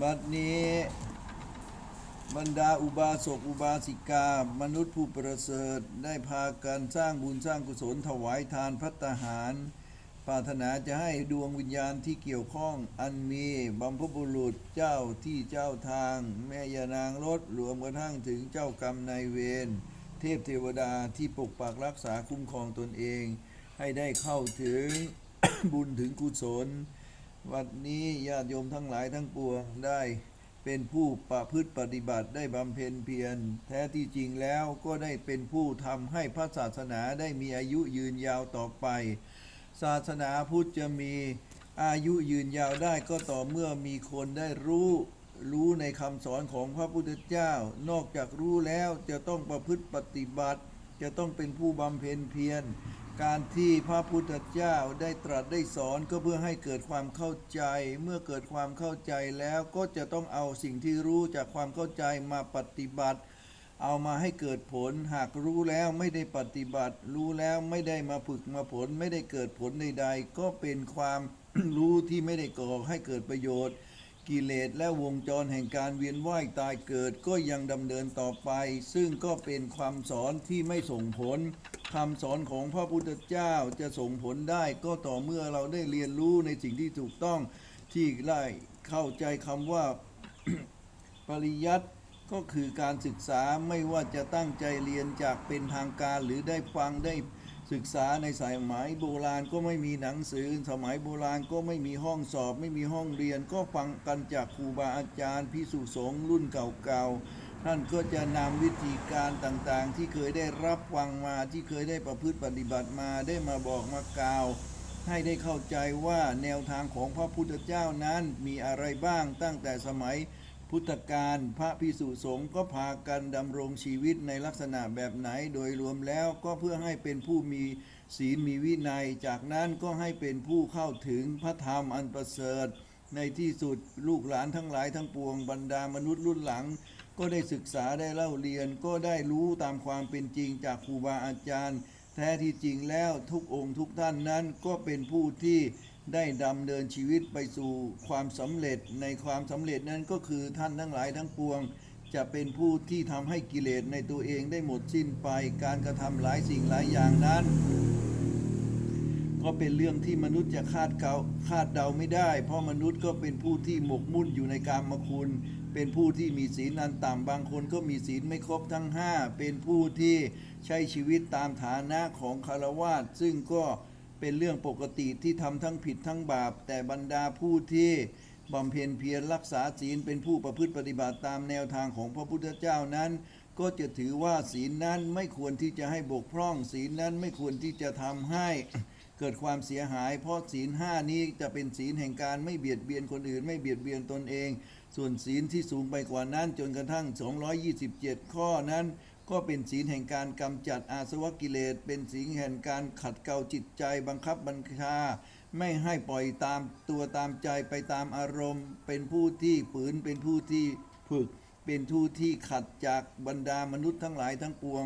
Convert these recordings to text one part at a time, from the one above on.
บัดนี้บรรดาอุบาสกอุบาสิกา มนุษย์ผู้ประเสริฐได้พากันสร้างบุญสร้างกุศลถวายทานพัตหารปรารถนาจะให้ดวงวิญญาณที่เกี่ยวข้องอันมีบัมพบุรุษเจ้าที่เจ้าทาง แม่ยานางรถรวมกระทั่งถึงเจ้ากรรมนายเวรเทพเทวดาที่ปกปักรักษาคุ้มครองตนเอง ให้ได้เข้าถึงบุญถึงกุศล วันนี้ญาติโยมทั้งหลายทั้งปวงได้เป็นผู้ประพฤติปฏิบัติได้บำเพ็ญเพียรแท้ที่จริงแล้วก็ได้เป็นผู้ทำให้พระศาสนาได้มีอายุยืนยาวต่อไป ศาสนาพุทธจะมีอายุยืนยาวได้ก็ต่อเมื่อมีคนได้รู้รู้ในคำสอนของพระพุทธเจ้า นอกจากรู้แล้วจะต้องประพฤติปฏิบัติ จะต้องเป็นผู้บำเพ็ญเพียร การที่พระพุทธเจ้าได้ตรัสได้สอนก็เพื่อให้เกิดความเข้าใจ เมื่อเกิดความเข้าใจแล้วก็จะต้องเอาสิ่งที่รู้จากความเข้าใจมาปฏิบัติ เอามาให้เกิดผล หากรู้แล้วไม่ได้ปฏิบัติ รู้แล้วไม่ได้มาฝึกมาผล ไม่ได้เกิดผลใดๆ ก็เป็นความรู้ที่ไม่ได้ก่อให้เกิดประโยชน์ กิเลสและวงจรแห่งการเวียนว่ายตายเกิดก็ยังดำเนินต่อไป ซึ่งก็เป็นความสอนที่ไม่ส่งผล คำสอนของพระพุทธเจ้าจะส่งผลได้ก็ต่อเมื่อเราได้เรียนรู้ในสิ่งที่ถูกต้องที่ได้เข้าใจคำว่าปริยัติก็คือการศึกษาไม่ว่าจะตั้งใจเรียนจากเป็นทางการหรือได้ฟังได้ศึกษาในสายหมายโบราณก็ไม่มีหนังสือ สมัยโบราณก็ไม่มีห้องสอบ ไม่มีห้องเรียน ก็ฟังกันจากครูบาอาจารย์พิสุสงรุ่นเก่าๆ ท่านก็จะนำวิธีการต่างๆ ที่เคยได้รับฟังมาที่เคยได้ประพฤติปฏิบัติมาได้มาบอกมากล่าว ให้ได้เข้าใจว่าแนวทางของพระพุทธเจ้านั้นมีอะไรบ้างตั้งแต่สมัยพุทธกาลพระพิสุสงฆ์ก็พากันดำรงชีวิตในลักษณะแบบไหนโดยรวมแล้วก็เพื่อให้เป็นผู้มีศีลมีวินัย จากนั้นก็ให้เป็นผู้เข้าถึงพระธรรมอันประเสริฐ ในที่สุดลูกหลานทั้งหลายทั้งปวงบรรดามนุษย์รุ่นหลัง ก็ได้ศึกษาได้เล่าเรียน ก็ได้รู้ตามความเป็นจริงจากครูบาอาจารย์ แท้ที่จริงแล้วทุกองค์ทุกท่านนั้นก็เป็นผู้ที่ได้ดำเนินชีวิตไปสู่ความสำเร็จในความสำเร็จนั้นก็คือท่านทั้งหลายทั้งปวง จะเป็นผู้ที่ทำให้กิเลสในตัวเองได้หมดสิ้นไปการกระทำหลายสิ่งหลายอย่างนั้น ก็เป็นเรื่องที่มนุษย์จะคาดเกาคาดเดาไม่ได้ เพราะมนุษย์ก็เป็นผู้ที่หมกมุ่นอยู่ในการมคุณ เป็นผู้ที่มีศีลอันต่ำบางคนก็มีศีลไม่ครบทั้งห้าเป็นผู้ที่ใช้ชีวิตตามฐานะของคารวาสซึ่งก็เป็นเรื่องปกติที่ทำทั้งผิดทั้งบาป แต่บรรดาผู้ที่บำเพ็ญเพียรรักษาศีลเป็นผู้ประพฤติปฏิบัติตามแนวทางของพระพุทธเจ้านั้น ก็จะถือว่าศีลนั้นไม่ควรที่จะให้บกพร่อง ศีลนั้นไม่ควรที่จะทำให้เกิดความเสียหาย เพราะศีลห้านี้จะเป็นศีลแห่งการไม่เบียดเบียนคนอื่น ไม่เบียดเบียนตนเอง ส่วนศีลที่สูงไปกว่านั้นจนกระทั่ง 227 ข้อนั้น ก็เป็นศีลแห่งการกำจัดอาสวะกิเลส เป็นศีลแห่งการขัดเกลาจิตใจบังคับบัญชา ไม่ให้ปล่อยตามตัวตามใจไปตามอารมณ์ เป็นผู้ที่ฝืนเป็นผู้ที่ฝึก เป็นผู้ที่ขัดจากบรรดามนุษย์ทั้งหลายทั้งปวง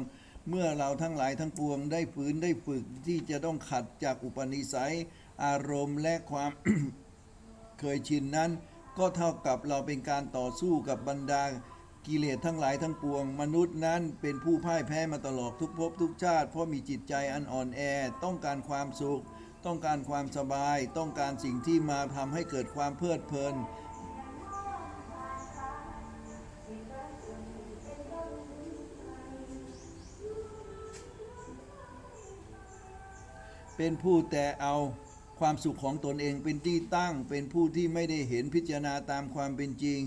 เมื่อเราทั้งหลายทั้งปวงได้ฝืนได้ฝึกที่จะต้องขัดจากอุปนิสัย อารมณ์และความเคยชินนั้น ก็เท่ากับเราเป็นการต่อสู้กับบรรดากิเลสทั้งหลายทั้งปวง มนุษย์นั้นเป็นผู้พ่ายแพ้มาตลอดทุกภพทุกชาติ เพราะมีจิตใจอันอ่อนแอ ต้องการความสุข ต้องการความสบาย ต้องการสิ่งที่มาทำให้เกิดความเพลิดเพลิน เป็นผู้แต่เอา ความสุขของตนเองเป็นที่ตั้ง เป็นผู้ที่ไม่ได้เห็นพิจารณาตามความเป็นจริง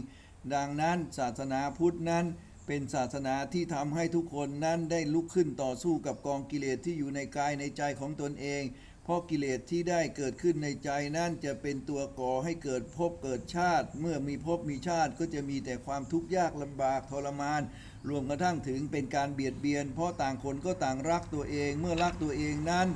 ดังนั้นศาสนาพุทธนั้นเป็นศาสนาที่ทำให้ทุกคนนั้นได้ลุกขึ้นต่อสู้กับกองกิเลสที่อยู่ในกายในใจของตนเอง เพราะกิเลสที่ได้เกิดขึ้นในใจนั้นจะเป็นตัวก่อให้เกิดภพเกิดชาติ เมื่อมีภพมีชาติก็จะมีแต่ความทุกข์ยากลำบากทรมาน รวมกระทั่งถึงเป็นการเบียดเบียน เพราะต่างคนก็ต่างรักตัวเอง เมื่อรักตัวเองนั้น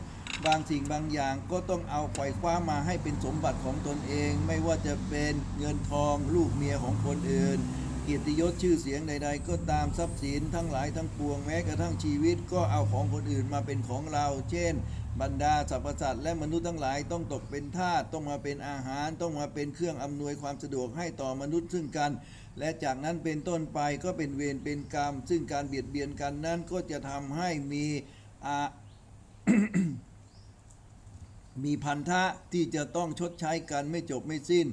บางสิ่งบางอย่างก็ต้องเอาไขว่คว้ามาให้เป็นสมบัติของตนเอง ไม่ว่าจะเป็นเงินทองลูกเมียของคนอื่น เกียรติยศชื่อเสียงใด ๆ ก็ตามทรัพย์สินทั้งหลายทั้งปวงแม้กระทั่งชีวิตก็เอาของคนอื่นมาเป็นของเรา เช่น บรรดาสรรพสัตว์และมนุษย์ทั้งหลายต้องตกเป็นทาสต้องมาเป็นอาหาร ต้องมาเป็นเครื่องอำนวยความสะดวกให้ต่อมนุษย์ซึ่งกัน และจากนั้นเป็นต้นไปก็เป็นเวรเป็นกรรม ซึ่งการเบียดเบียนกันนั้นก็จะทำให้มีอา มีพันธะที่จะต้องชดใช้กันไม่จบไม่สิ้น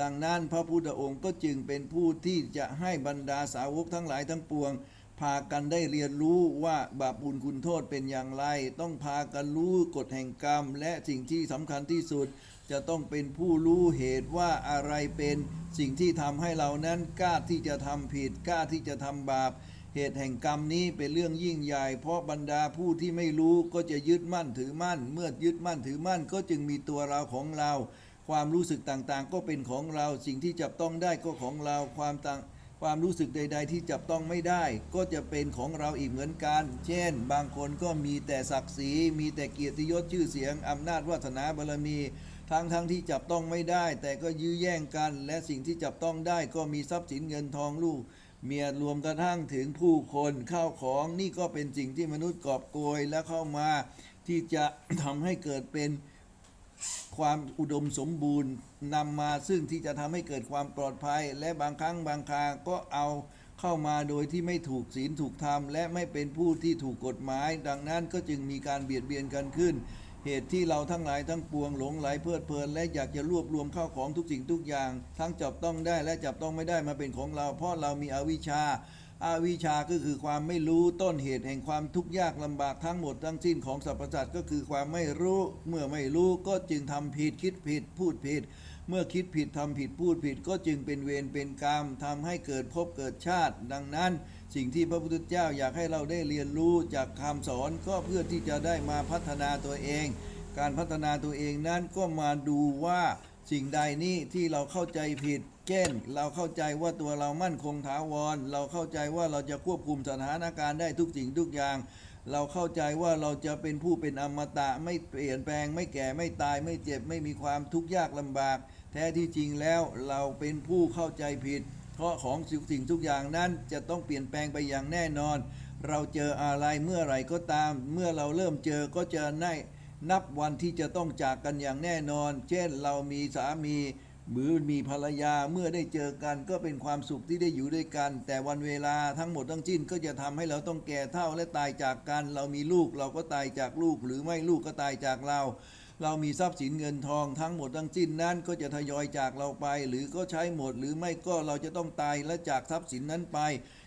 ดังนั้นพระพุทธองค์ก็จึงเป็นผู้ที่จะให้บรรดาสาวกทั้งหลายทั้งปวง พากันได้เรียนรู้ว่าบาปบุญคุณโทษเป็นอย่างไร ต้องพากันรู้กฎแห่งกรรม และสิ่งที่สำคัญที่สุด จะต้องเป็นผู้รู้เหตุว่าอะไรเป็นสิ่งที่ทำให้เรานั้นกล้าที่จะทำผิดกล้าที่จะทำบาป เหตุแห่งกรรมนี้เป็นเรื่องยิ่งใหญ่ เพราะบรรดาผู้ที่ไม่รู้ก็จะยึดมั่นถือมั่น เมื่อยึดมั่นถือมั่นก็จึงมีตัวเราของเรา ความรู้สึกต่างๆ ก็เป็นของเรา สิ่งที่จับต้องได้ก็ของเรา ความต่างความรู้สึกใด ๆ ที่จับต้องไม่ได้ ก็จะเป็นของเราอีกเหมือนกัน เช่น บางคนก็มีแต่ศักดิ์ศรีมีแต่เกียรติยศชื่อเสียงอำนาจวาสนาบารมี ทั้งทั้งที่จับต้องไม่ได้ แต่ก็ยื้อแย่งกัน และสิ่งที่จับต้องได้ก็มีทรัพย์สินเงินทองลูก เมียรวมกระทั่งถึงผู้คนเข้าของนี่ก็เป็นสิ่งที่มนุษย์กอบโกยและเข้ามาที่จะทำให้เกิดเป็นความอุดมสมบูรณ์นำมาซึ่งที่จะทำให้เกิดความปลอดภัย และบางครั้งบางคราก็เอาเข้ามาโดยที่ไม่ถูกศีลถูกธรรม และไม่เป็นผู้ที่ถูกกฎหมาย ดังนั้นก็จึงมีการเบียดเบียนกันขึ้น เหตุที่เราทั้งหลายทั้งปวงหลงไหลเพลิดเพลิน และอยากจะรวบรวมเข้าของทุกสิ่งทุกอย่าง ทั้งจับต้องได้และจับต้องไม่ได้มาเป็นของเรา เพราะเรามีอวิชชาอาวิชชาก็คือความไม่รู้ต้นเหตุแห่งความทุกข์ยากลำบากทั้งหมดทั้งสิ้นของสรรพสัตว์ก็คือความไม่รู้ เมื่อไม่รู้ก็จึงทำผิดคิดผิดพูดผิด เมื่อคิดผิดทำผิดพูดผิดก็จึงเป็นเวรเป็นกรรมทำให้เกิดภพเกิดชาติ ดังนั้น สิ่งที่พระพุทธเจ้าอยากให้เราได้เรียนรู้จากคำสอนก็เพื่อที่จะได้มาพัฒนาตัวเอง การพัฒนาตัวเองนั้นก็มาดูว่าสิ่งใดนี่ที่เราเข้าใจผิด เช่น เราเข้าใจว่าตัวเรามั่นคงถาวร เราเข้าใจว่าเราจะควบคุมสถานการณ์ได้ทุกสิ่งทุกอย่าง เราเข้าใจว่าเราจะเป็นผู้เป็นอมตะไม่เปลี่ยนแปลง ไม่แก่ไม่ตายไม่เจ็บไม่มีความทุกข์ยากลำบาก แท้ที่จริงแล้วเราเป็นผู้เข้าใจผิด เพราะของสิ่งทุกอย่างนั้นจะต้องเปลี่ยนแปลงไปอย่างแน่นอน เราเจออะไรเมื่อไหร่ก็ตาม เมื่อเราเริ่มเจอก็จะได้นับวันที่จะต้องจากกันอย่างแน่นอน เช่นเรามีสามีหรือมีภรรยาเมื่อได้เจอกันก็เป็นความสุขที่ได้อยู่ด้วยกัน แต่วันเวลาทั้งหมดทั้งสิ้นก็จะทำให้เราต้องแก่เฒ่าและตายจากกัน เรามีลูกเราก็ตายจากลูก หรือไม่ลูกก็ตายจากเรา เรามีทรัพย์สินเงินทองทั้งหมดทั้งสิ้นนั้นก็จะทยอยจากเราไป หรือก็ใช้หมด หรือไม่ก็เราจะต้องตายและจากทรัพย์สินนั้นไป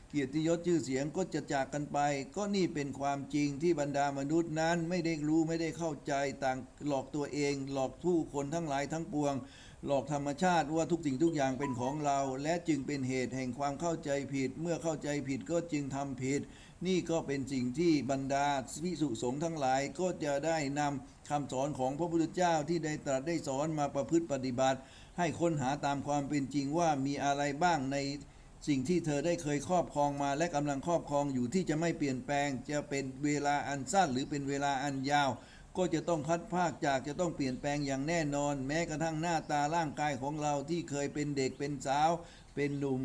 เกียรติยศชื่อเสียงก็จะจากกันไป ก็นี่เป็นความจริงที่บรรดามนุษย์นั้นไม่ได้รู้ไม่ได้เข้าใจต่างหลอกตัวเอง หลอกผู้คนทั้งหลายทั้งปวง หลอกธรรมชาติว่าทุกสิ่งทุกอย่างเป็นของเรา และจึงเป็นเหตุแห่งความเข้าใจผิด เมื่อเข้าใจผิดก็จึงทำผิด นี่ก็เป็นสิ่งที่บรรดาวิสุสงฆ์ทั้งหลายก็จะได้นำคำสอนของพระพุทธเจ้าที่ได้ตรัสได้สอนมาประพฤติปฏิบัติ ให้ค้นหาตามความเป็นจริงว่ามีอะไรบ้างในสิ่งที่เธอได้เคยครอบครองมาและกำลังครอบครองอยู่ที่จะไม่เปลี่ยนแปลง จะเป็นเวลาอันสั้นหรือเป็นเวลาอันยาว ก็จะต้องพัดภาคจากจะต้องเปลี่ยนแปลงอย่างแน่นอน แม้กระทั่งหน้าตาร่างกายของเราที่เคยเป็นเด็กเป็นสาว เป็นหนุ่ม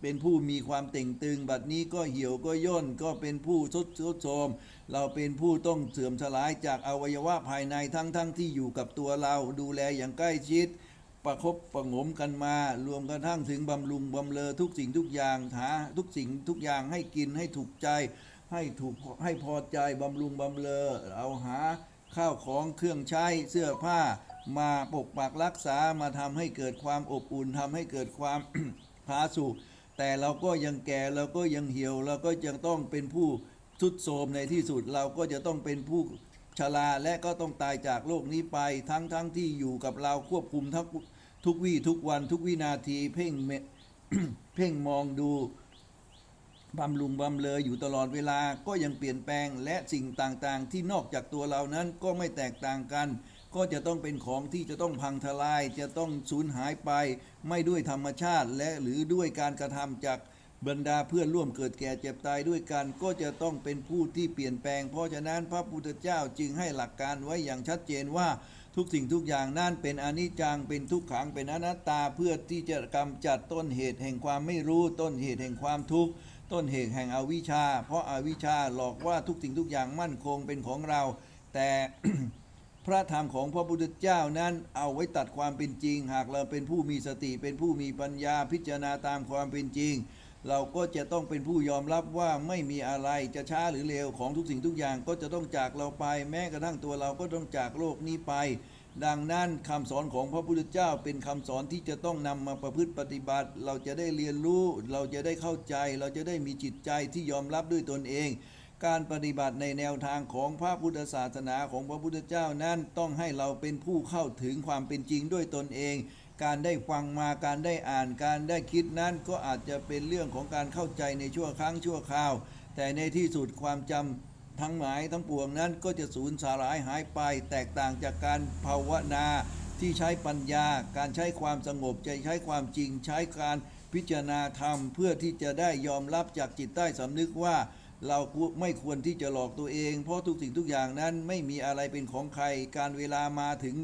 เป็นผู้มีความเต่งตึง บัดนี้ก็เหี่ยวก็ย่นก็เป็นผู้ทุดทุดโทรมเราเป็นผู้ต้องเสื่อมสลายจากอวัยวะภายในทั้งๆทที่อยู่กับตัวเราดูแลอย่างใกล้ชิดประคบประงมกันมา รวมกระทั่งถึงบำรุงบำเลอทุกสิ่งทุกอย่างหาทุกสิ่งทุกอย่างให้กินให้ถูกใจ ให้ถูกให้พอใจบำรุงบำเลอเอาหาข้าวของเครื่องใช้เสื้อผ้ามาปกปักรักษามาทำให้เกิดความอบอุ่นทำให้เกิดความผาสุกแต่เราก็ยังแก่เราก็ยังเหี่ยวเราก็ยังต้องเป็นผู้ทุดโทมในที่สุดเราก็จะต้องเป็นผู้ชราและก็ต้องตายจากโลกนี้ไปทั้งทั้งที่อยู่กับเราควบคุมทั้งทุกวี่ทุกวันทุกวินาทีเพ่งเพ่งมองดู บำรุงบำเลออยู่ตลอดเวลาก็ยังเปลี่ยนแปลงและสิ่งต่างๆ ที่นอกจากตัวเรานั้นก็ไม่แตกต่างกัน ก็จะต้องเป็นของที่จะต้องพังทลาย จะต้องสูญหายไป ไม่ด้วยธรรมชาติและหรือด้วยการกระทำจากบรรดาเพื่อนร่วมเกิดแก่เจ็บตายด้วยกัน ก็จะต้องเป็นผู้ที่เปลี่ยนแปลง เพราะฉะนั้นพระพุทธเจ้าจึงให้หลักการไว้อย่างชัดเจนว่าทุกสิ่งทุกอย่างนั่นเป็นอนิจจังเป็นทุกขังเป็นอนัตตาเพื่อที่จะกำจัดต้นเหตุแห่งความไม่รู้ต้นเหตุแห่งความทุกข์ ต้นเหตุแห่งอวิชชา เพราะอาวิชชาหลอกว่าทุกสิ่งทุกอย่างมั่นคงเป็นของเรา แต่พระธรรมของพระพุทธเจ้านั้นเอาไว้ตัดความเป็นจริง หากเราเป็นผู้มีสติเป็นผู้มีปัญญาพิจารณาตามความเป็นจริง เราก็จะต้องเป็นผู้ยอมรับว่าไม่มีอะไรจะช้าหรือเร็วของทุกสิ่งทุกอย่างก็จะต้องจากเราไป แม้กระทั่งตัวเราก็ต้องจากโลกนี้ไป ดังนั้นคำสอนของพระพุทธเจ้าเป็นคำสอนที่จะต้องนำมาประพฤติปฏิบัติ เราจะได้เรียนรู้ เราจะได้เข้าใจ เราจะได้มีจิตใจที่ยอมรับด้วยตนเอง การปฏิบัติในแนวทางของพระพุทธศาสนาของพระพุทธเจ้านั้นต้องให้เราเป็นผู้เข้าถึงความเป็นจริงด้วยตนเอง การได้ฟังมาการได้อ่านการได้คิดนั้นก็อาจจะเป็นเรื่องของการเข้าใจในชั่วครั้งชั่วคราว แต่ในที่สุดความจำ ทั้งหมายทั้งปวงนั้นก็จะสูญสลายหายไป แตกต่างจากการภาวนาที่ใช้ปัญญา การใช้ความสงบใจใช้ความจริงใช้การพิจารณาธรรม เพื่อที่จะได้ยอมรับจากจิตใต้สำนึกว่าเราไม่ควรที่จะหลอกตัวเอง เพราะทุกสิ่งทุกอย่างนั้นไม่มีอะไรเป็นของใคร การเวลามาถึง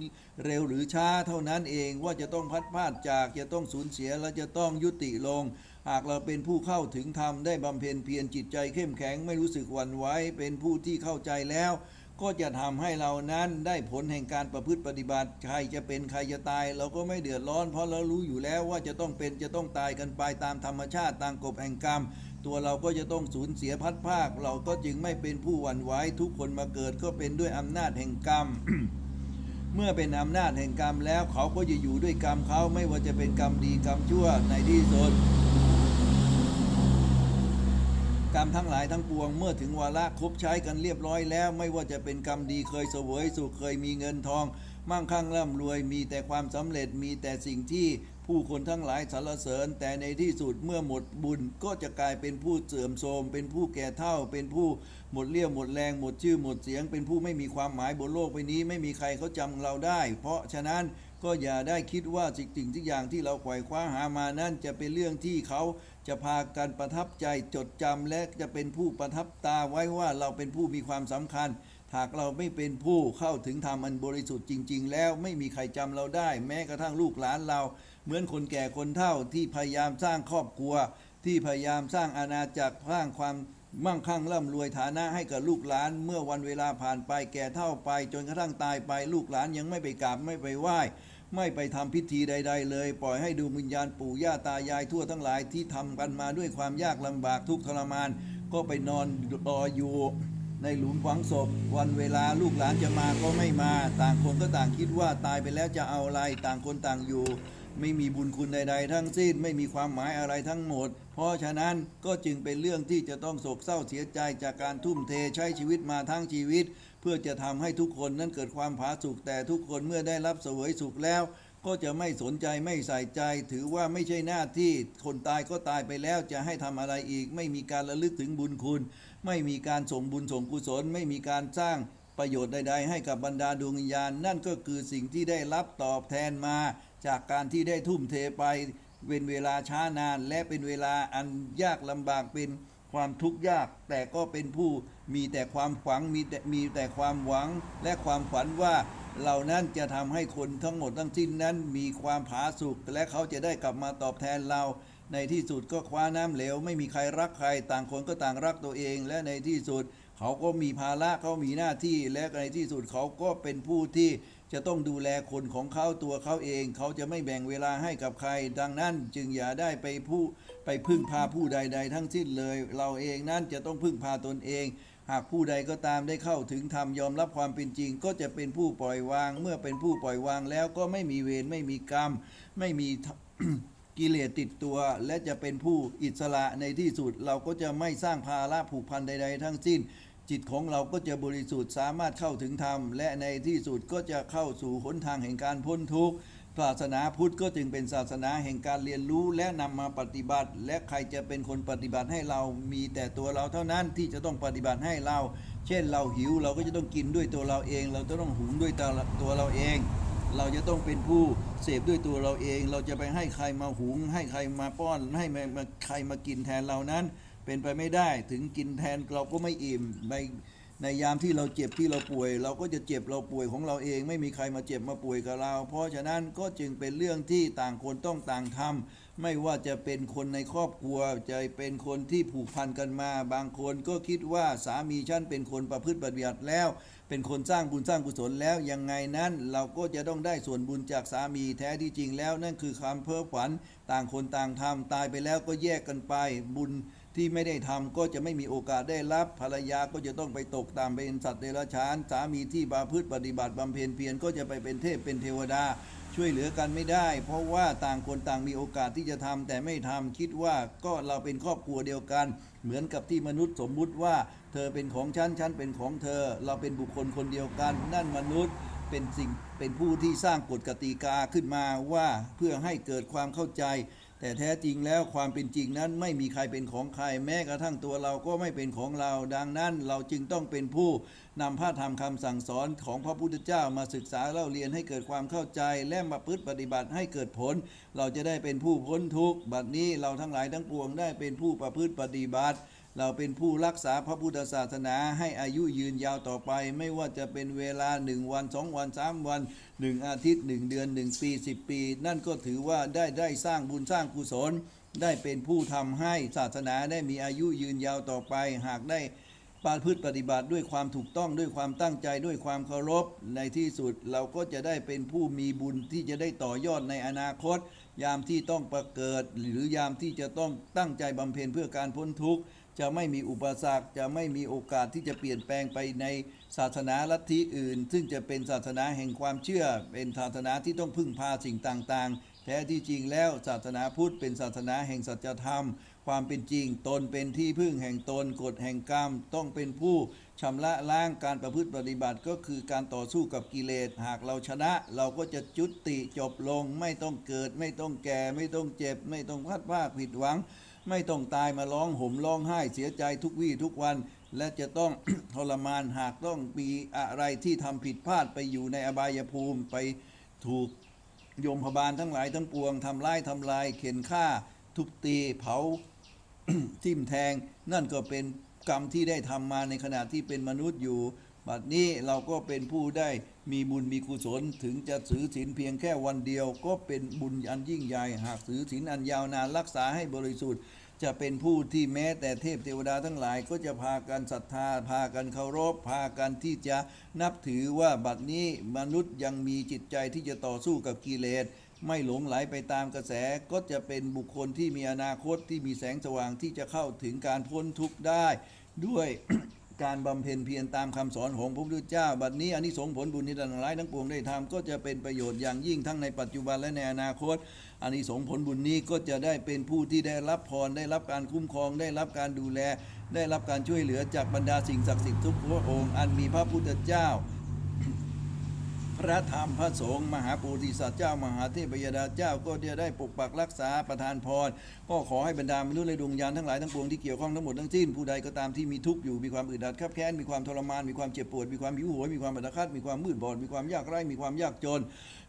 เร็วหรือช้าเท่านั้นเองว่าจะต้องพัดพลาดจากจะต้องสูญเสียและจะต้องยุติลง หากเราเป็นผู้เข้าถึงธรรมได้บำเพ็ญเพียรจิตใจเข้มแข็งไม่รู้สึกหวั่นไหวเป็นผู้ที่เข้าใจแล้ว ก็จะทำให้เรานั้นได้ผลแห่งการประพฤติปฏิบัติใครจะเป็นใครจะตาย เราก็ไม่เดือดร้อน เพราะเรารู้อยู่แล้วว่าจะต้องเป็นจะต้องตายกันไปตามธรรมชาติตามกฎแห่งกรรม ตัวเราก็จะต้องสูญเสียพัดภาค เราก็จึงไม่เป็นผู้หวั่นไหวทุกคนมาเกิดก็เป็นด้วยอำนาจแห่งกรรมเมื่อเป็นอำนาจแห่งกรรมแล้วเขาก็จะอยู่ด้วยกรรมเขาไม่ว่าจะเป็นกรรมดีกรรมชั่วในที่สุด กรรมทั้งหลายทั้งปวงเมื่อถึงวาระครบใช้กันเรียบร้อยแล้ว ไม่ว่าจะเป็นกรรมดีเคยเสวยสุขเคยมีเงินทอง มั่งคั่งร่ำรวยมีแต่ความสำเร็จมีแต่สิ่งที่ผู้คนทั้งหลายสรรเสริญ แต่ในที่สุดเมื่อหมดบุญก็จะกลายเป็นผู้เสื่อมโทรมเป็นผู้แก่เฒ่า เป็นผู้หมดเลี้ยวหมดแรงหมดชื่อหมดเสียง เป็นผู้ไม่มีความหมายบนโลกใบนี้ ไม่มีใครเขาจำเราได้ เพราะฉะนั้น ก็อย่าได้คิดว่าสิ่งสิ่งทุกอย่างที่เราไขว่คว้าหามานั่นจะเป็นเรื่องที่เขาจะพากันประทับใจจดจำและจะเป็นผู้ประทับตาไว้ว่าเราเป็นผู้มีความสำคัญ หากเราไม่เป็นผู้เข้าถึงธรรมอันบริสุทธิ์จริง ๆ แล้วไม่มีใครจำเราได้ แม้กระทั่งลูกหลานเรา เหมือนคนแก่คนเฒ่าที่พยายามสร้างครอบครัว ที่พยายามสร้างอาณาจักรสร้างความ มั่งคั่งร่ำรวยฐานะให้กับลูกหลาน เมื่อวันเวลาผ่านไปแก่เท่าไป จนกระทั่งตายไปลูกหลานยังไม่ไปกราบไม่ไปไหว้ ไม่ไปทำพิธีใด ๆ เลย ปล่อยให้ดูวิญญาณปู่ย่าตายายทั่วทั้งหลายที่ทำกันมาด้วยความยากลำบากทุกข์ทรมาน ก็ไปนอนรออยู่ในหลุมฝังศพ วันเวลาลูกหลานจะมาก็ไม่มา ต่างคนก็ต่างคิดว่าตายไปแล้วจะเอาอะไรต่างคนต่างอยู่ ไม่มีบุญคุณใด ๆ ทั้งสิ้นไม่มีความหมายอะไรทั้งหมด เพราะฉะนั้นก็จึงเป็นเรื่องที่จะต้องโศกเศร้าเสียใจจากการทุ่มเทใช้ชีวิตมาทั้งชีวิต เพื่อจะทำให้ทุกคนนั้นเกิดความผาสุกแต่ทุกคนเมื่อได้รับเสวยสุขแล้วก็จะไม่สนใจไม่ใส่ใจ ถือว่าไม่ใช่หน้าที่คนตายก็ตายไปแล้วจะให้ทำอะไรอีก ไม่มีการระลึกถึงบุญคุณ ไม่มีการส่งบุญส่งกุศล ไม่มีการสร้างประโยชน์ใดๆ ให้กับบรรดาดวงวิญญาณ นั่นก็คือสิ่งที่ได้รับตอบแทนมา จากการที่ได้ทุ่มเทไปเป็นเวลาช้านาน และเป็นเวลาอันยากลำบากเป็นความทุกข์ยาก แต่ก็เป็นผู้มีแต่ความหวังมีแต่มีแต่ความหวังและความฝันว่าเหล่านั้นจะทำให้คนทั้งหมดทั้งสิ้นนั้นมีความผาสุกและเขาจะได้กลับมาตอบแทนเรา ในที่สุดก็คว้าน้ำเหลว ไม่มีใครรักใคร ต่างคนก็ต่างรักตัวเอง และในที่สุด เขาก็มีภาระเขามีหน้าที่ และในที่สุดเขาก็เป็นผู้ที่ จะต้องดูแลคนของเขาตัวเขาเอง เขาจะไม่แบ่งเวลาให้กับใคร ดังนั้นจึงอย่าได้ไปผู้ไปพึ่งพาผู้ใดๆ ทั้งสิ้นเลย เราเองนั้นจะต้องพึ่งพาตนเอง หากผู้ใดก็ตามได้เข้าถึงธรรมยอมรับความเป็นจริง ก็จะเป็นผู้ปล่อยวาง เมื่อเป็นผู้ปล่อยวางแล้วก็ไม่มีเวรไม่มีกรรม ไม่มีกิเลสติดตัว และจะเป็นผู้อิสระในที่สุด เราก็จะไม่สร้างภาระผูกพันใด ๆ ทั้งสิ้น จิตของเราก็จะบริสุทธิ์สามารถเข้าถึงธรรม และในที่สุดก็จะเข้าสู่หนทางแห่งการพ้นทุกข์ศาสนาพุทธก็จึงเป็นศาสนาแห่งการเรียนรู้และนำมาปฏิบัติ และใครจะเป็นคนปฏิบัติให้เรามีแต่ตัวเราเท่านั้นที่จะต้องปฏิบัติให้เรา เช่นเราหิวเราก็จะต้องกินด้วยตัวเราเอง เราจะต้องหุงด้วยตัวเราเอง เราจะต้องเป็นผู้เสพด้วยตัวเราเอง เราจะไปให้ใครมาหุง ให้ใครมาป้อนให้มาใครมากินแทนเรานั้น เป็นไปไม่ได้ ถึงกินแทนเราก็ไม่อิ่มในในยามที่เราเจ็บที่เราป่วย เราก็จะเจ็บเราป่วยของเราเอง ไม่มีใครมาเจ็บมาป่วยกับเรา เพราะฉะนั้นก็จึงเป็นเรื่องที่ต่างคนต้องต่างทำไม่ว่าจะเป็นคนในครอบครัวจะเป็นคนที่ผูกพันกันมา บางคนก็คิดว่าสามีฉันเป็นคนประพฤติปฏิบัติแล้ว เป็นคนสร้างบุญสร้างกุศลแล้วยังไงนั้น เราก็จะต้องได้ส่วนบุญจากสามีแท้ที่จริงแล้ว นั่นคือความเพ้อฝันต่างคนต่างทำตายไปแล้วก็แยกกันไปบุญ ที่ไม่ได้ทำก็จะไม่มีโอกาสได้รับภรรยาก็จะต้องไปตกตามเป็นสัตว์เดรัจฉานสามีที่บาพืชปฏิบัติบำเพ็ญเพียรก็จะไปเป็นเทพเป็นเทวดา ช่วยเหลือกันไม่ได้ เพราะว่าต่างคนต่างมีโอกาสที่จะทำแต่ไม่ทำคิดว่าก็เราเป็นครอบครัวเดียวกัน เหมือนกับที่มนุษย์สมมุติว่า เธอเป็นของฉันฉันเป็นของเธอ เราเป็นบุคคลคนเดียวกัน นั่นมนุษย์เป็นสิ่งเป็นผู้ที่สร้างกฎกติกาขึ้นมาว่าเพื่อให้เกิดความเข้าใจ แต่แท้จริงแล้วความเป็นจริงนั้นไม่มีใครเป็นของใครแม้กระทั่งตัวเราก็ไม่เป็นของเรา ดังนั้นเราจึงต้องเป็นผู้นำพระธรรมคำสั่งสอนของพระพุทธเจ้ามาศึกษาเล่าเรียนให้เกิดความเข้าใจ และมาพฤติปฏิบัติให้เกิดผล เราจะได้เป็นผู้พ้นทุกข์บัดนี้เราทั้งหลายทั้งปวงได้เป็นผู้ประพฤติปฏิบัติ เราเป็นผู้รักษาพระพุทธศาสนาให้อายุยืนยาวต่อไป ไม่ว่าจะเป็นเวลาหนึ่งวันสองวันสามวันหนึ่งอาทิตย์หนึ่งเดือนหนึ่งปีสิบปี นั่นก็ถือว่าได้ได้สร้างบุญสร้างกุศล ได้เป็นผู้ทำให้ศาสนาได้มีอายุยืนยาวต่อไปหากได้ ปาพฤติปฏิบัติด้วยความถูกต้องด้วยความตั้งใจด้วยความเคารพ ในที่สุดเราก็จะได้เป็นผู้มีบุญที่จะได้ต่อยอดในอนาคต ยามที่ต้องประเกิด หรือยามที่จะต้องตั้งใจบำเพ็ญเพื่อการพ้นทุกข์จะไม่มีอุปสรรคจะไม่มีโอกาสที่จะเปลี่ยนแปลงไปในศาสนาลัทธิอื่น ซึ่งจะเป็นศาสนาแห่งความเชื่อ เป็นศาสนาที่ต้องพึ่งพาสิ่งต่างๆ แท้ที่จริงแล้วศาสนาพุทธเป็นศาสนาแห่งสัจธรรม ความเป็นจริง ตนเป็นที่พึ่งแห่งตนกฎแห่งกรรม ต้องเป็นผู้ชำระล้างการประพฤติปฏิบัติก็คือการต่อสู้กับกิเลสหากเราชนะ เราก็จะจุติจบลง ไม่ต้องเกิด ไม่ต้องแก่ ไม่ต้องเจ็บ ไม่ต้องพลาดพลาดผิดหวัง ไม่ต้องตายมาร้องห่มร้องไห้เสียใจทุกวี่ทุกวัน และจะต้องทรมานหากต้องมีอะไรที่ทำผิดพลาดไปอยู่ในอบายภูมิไปถูกโยมพบาลทั้งหลายทั้งปวงทำร้ายทำลายเข็นฆ่า ทุบตีเผา ทิ่มแทง นั่นก็เป็นกรรมที่ได้ทำมาในขณะที่เป็นมนุษย์อยู่ บัดนี้เราก็เป็นผู้ได้มีบุญมีกุศลถึงจะถือศีลเพียงแค่วันเดียว ก็เป็นบุญอันยิ่งใหญ่ หากถือศีลอันยาวนานรักษาให้บริสุทธิ์ จะเป็นผู้ที่แม้แต่เทพเทวดาทั้งหลาย ก็จะพากันศรัทธา พากันเคารพ พากันที่จะนับถือว่าบัดนี้มนุษย์ยังมีจิตใจที่จะต่อสู้กับกิเลส ไม่หลงไหลไปตามกระแสก็จะเป็นบุคคลที่มีอนาคตที่มีแสงสว่างที่จะเข้าถึงการพ้นทุกข์ได้ ด้วย การบำเพ็ญเพียรตามคำสอนของพระพุทธเจ้า บัดนี้อันนี้สงส์ผลบุญที่ท่านทั้งหลายทั้งปวงได้ทำก็จะเป็นประโยชน์อย่างยิ่งทั้งในปัจจุบันและในอนาคตอันนี้สงส์ผลบุญนี้ก็จะได้เป็นผู้ที่ได้รับพรได้รับการคุ้มครองได้รับการดูแล ได้รับการช่วยเหลือจากบรรดาสิ่งศักดิ์สิทธิ์ทุกพระองค์ อันมีพระพุทธเจ้า พระธรรมพระสงฆ์มหาปุริสัตว์เจ้ามหาเทพยดาเจ้าก็จะได้ปกปักรักษาประทานพร ก็ขอให้บรรดามนุษย์และดวงวิญาณทั้งหลายทั้งปวงที่เกี่ยวข้องทั้งหมดทั้งสิ้นผู้ใดก็ตามที่มีทุกข์อยู่มีความอึดอัดขับแค้นมีความทรมานมีความเจ็บปวดมีความหิวโหยมีความบัตรคัดมีความมืดบอดมีความยากไร้มีความยากจน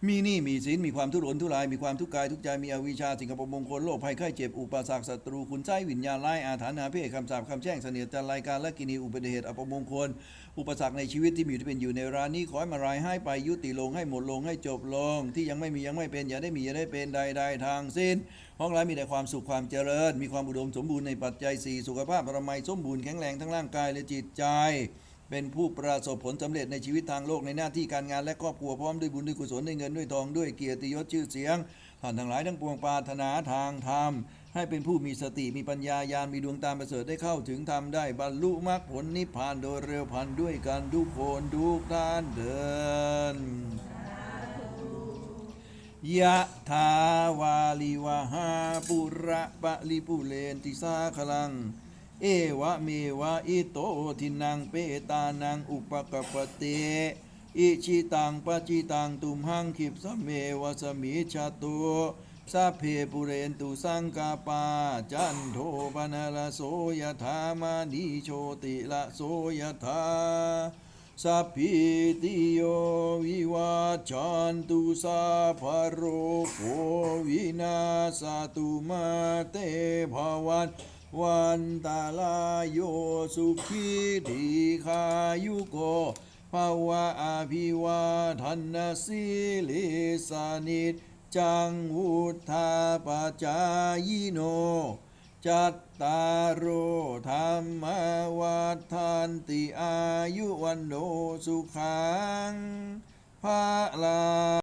มีหนี้มีสินมีความทุรนทุรายมีความทุกข์กายทุกใจมีอวิชชาสิ่งกปมงคลโรคภัยไข้เจ็บอุปสรรคศัตรูคุณไส้วิญญาณร้ายอาถรรพ์อาเพศคำสาปคำแช่งเสนียดจันรายการและกินีอุบัติเหตุอัปมงคลอุปสรรคในชีวิตที่มีอยู่ที่เป็นอยู่ในร้านนี้ขอให้มารายให้ไปยุติลงให้หมดลงให้จบลง ที่ยังไม่มียังไม่เป็นอย่าได้มีอย่าได้เป็นใดๆทางสิ้นห้องร้ายมีแต่ความสุขความเจริญ มีความอุดมสมบูรณ์ในปัจจัยสี่สุขภาพปรมัยสมบูรณ์แข็งแรงทั้งร่างกายและจิตใจ เป็นผู้ประสบผลสำเร็จในชีวิตทางโลกในหน้าที่การงานและครอบครัวพร้อมด้วยบุญด้วยกุศลด้วยเงินด้วยทองด้วยเกียรติยศชื่อเสียงท่านทั้งหลายทั้งปวงปารถนาทางธรรมให้เป็นผู้มีสติมีปัญญาญาณมีดวงตาประเสริฐได้เข้าถึงธรรมได้บรรลุมรรคผลนิพพานโดยเร็วพันด้วยกันทุกคนทุกท่านเดินยะทาวาลิวหาปุระปะลิปุเลนติสาคลัง เอวะเมวะอิโตทินังเปตานังอุปกปปเตอิชิตังปะจิตังตุมหังคิปสเมวะสมิชาตุสัพเพปุเรนตุสังกาปาจันโทปนะลโสยถามานิโชติละโสยถาสัพพิติโยวิวัชชันตุสัพโรโควินาสตุมาเตภวัน วันตาลายโยสุขีทีขายุโกภาวะอภิวาทนาสิลิสานิจังวุธาปจายโน จัตตารโอธรรมวัฏันติอายุวันโนสุขังภาลา